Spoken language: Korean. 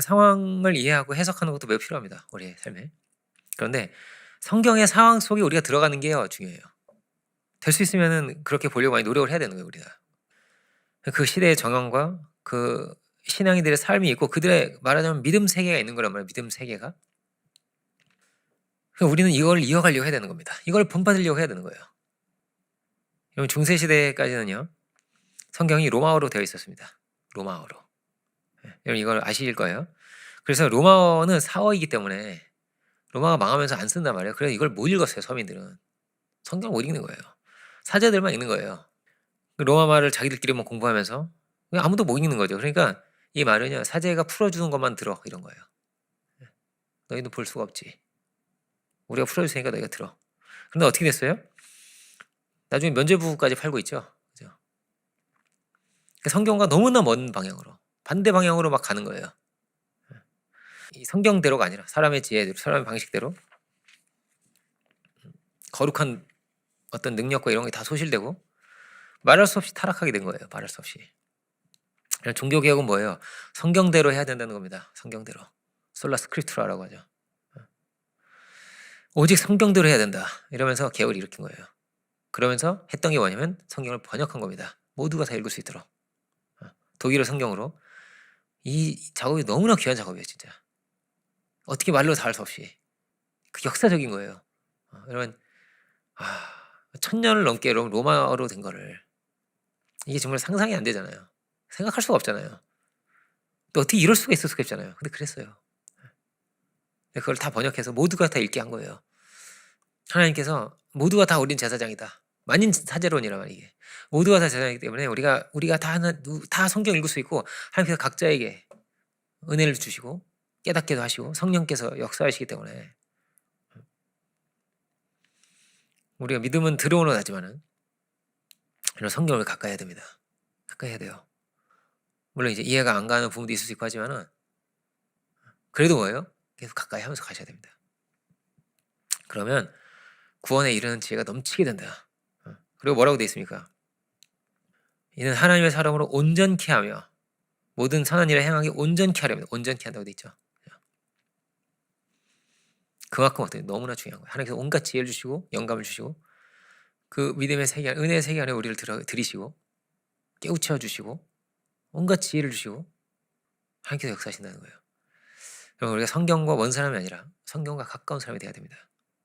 상황을 이해하고 해석하는 것도 매우 필요합니다. 우리의 삶에. 그런데 성경의 상황 속에 우리가 들어가는 게요 중요해요. 될 수 있으면은 그렇게 보려고 많이 노력을 해야 되는 거예요 우리가. 그 시대의 정황과 그 신앙인들의 삶이 있고 그들의 말하자면 믿음 세계가 있는 거란 말이에요. 믿음 세계가. 우리는 이걸 이어가려고 해야 되는 겁니다. 이걸 본받으려고 해야 되는 거예요. 여러분 중세 시대까지는요 성경이 로마어로 되어 있었습니다. 로마어로. 예, 여러분 이걸 아실 거예요. 그래서 로마어는 사어이기 때문에 로마가 망하면서 안 쓴단 말이에요. 그래서 이걸 못 읽었어요 서민들은. 성경을 못 읽는 거예요. 사제들만 읽는 거예요. 그 로마 말을 자기들끼리만 공부하면서 아무도 못 읽는 거죠. 그러니까 이 말은요 사제가 풀어주는 것만 들어 이런 거예요. 예. 너희도 볼 수가 없지. 우리가 풀어줄 테니까 너희가 들어. 그런데 어떻게 됐어요? 나중에 면죄부까지 팔고 있죠. 그죠? 그러니까 성경과 너무나 먼 방향으로 반대 방향으로 막 가는 거예요. 예. 이 성경대로가 아니라 사람의 지혜대로, 사람의 방식대로 거룩한 어떤 능력과 이런 게 다 소실되고 말할 수 없이 타락하게 된 거예요. 말할 수 없이. 종교 개혁은 뭐예요? 성경대로 해야 된다는 겁니다. 성경대로. 솔라 스크립트라라고 하죠. 오직 성경대로 해야 된다. 이러면서 개혁을 일으킨 거예요. 그러면서 했던 게 뭐냐면 성경을 번역한 겁니다. 모두가 다 읽을 수 있도록. 어, 독일어 성경으로. 이 작업이 너무나 귀한 작업이에요, 진짜. 어떻게 말로 다 할 수 없이. 그 역사적인 거예요. 어, 여러분, 아, 천년을 넘게 여러분 로마어로 된 거를 이게 정말 상상이 안 되잖아요. 생각할 수가 없잖아요. 또 어떻게 이럴 수가 있을 수가 있잖아요. 근데 그랬어요. 그걸 다 번역해서 모두가 다 읽게 한 거예요. 하나님께서 모두가 다 우린 제사장이다. 만인 사제론이란 말이게. 모두가 다 제사장이기 때문에 우리가 우리가 다 하나 누- 다 성경 읽을 수 있고 하나님께서 각자에게 은혜를 주시고 깨닫게도 하시고 성령께서 역사하시기 때문에 우리가 믿음은 들어오는 하지만은 이런 성경을 가까이 해야 됩니다. 가까이 해야 돼요. 물론 이제 이해가 안 가는 부분도 있을 수 있고 하지만은 그래도 뭐예요? 계속 가까이 하면서 가셔야 됩니다. 그러면 구원에 이르는 지혜가 넘치게 된다. 어. 그리고 뭐라고 돼 있습니까? 이는 하나님의 사람으로 온전케 하며 모든 선한 일을 행하기 온전케 하려면 온전케 한다고 돼 있죠. 그만큼 어떻게 너무나 중요한 거예요. 하나님께서 온갖 지혜를 주시고 영감을 주시고 그 믿음의 세계, 안- 은혜의 세계 안에 우리를 들어, 들이시고 깨우쳐 주시고 온갖 지혜를 주시고 하나님께서 역사하신다는 거예요. 여러분 우리가 성경과 먼 사람이 아니라 성경과 가까운 사람이 돼야 됩니다.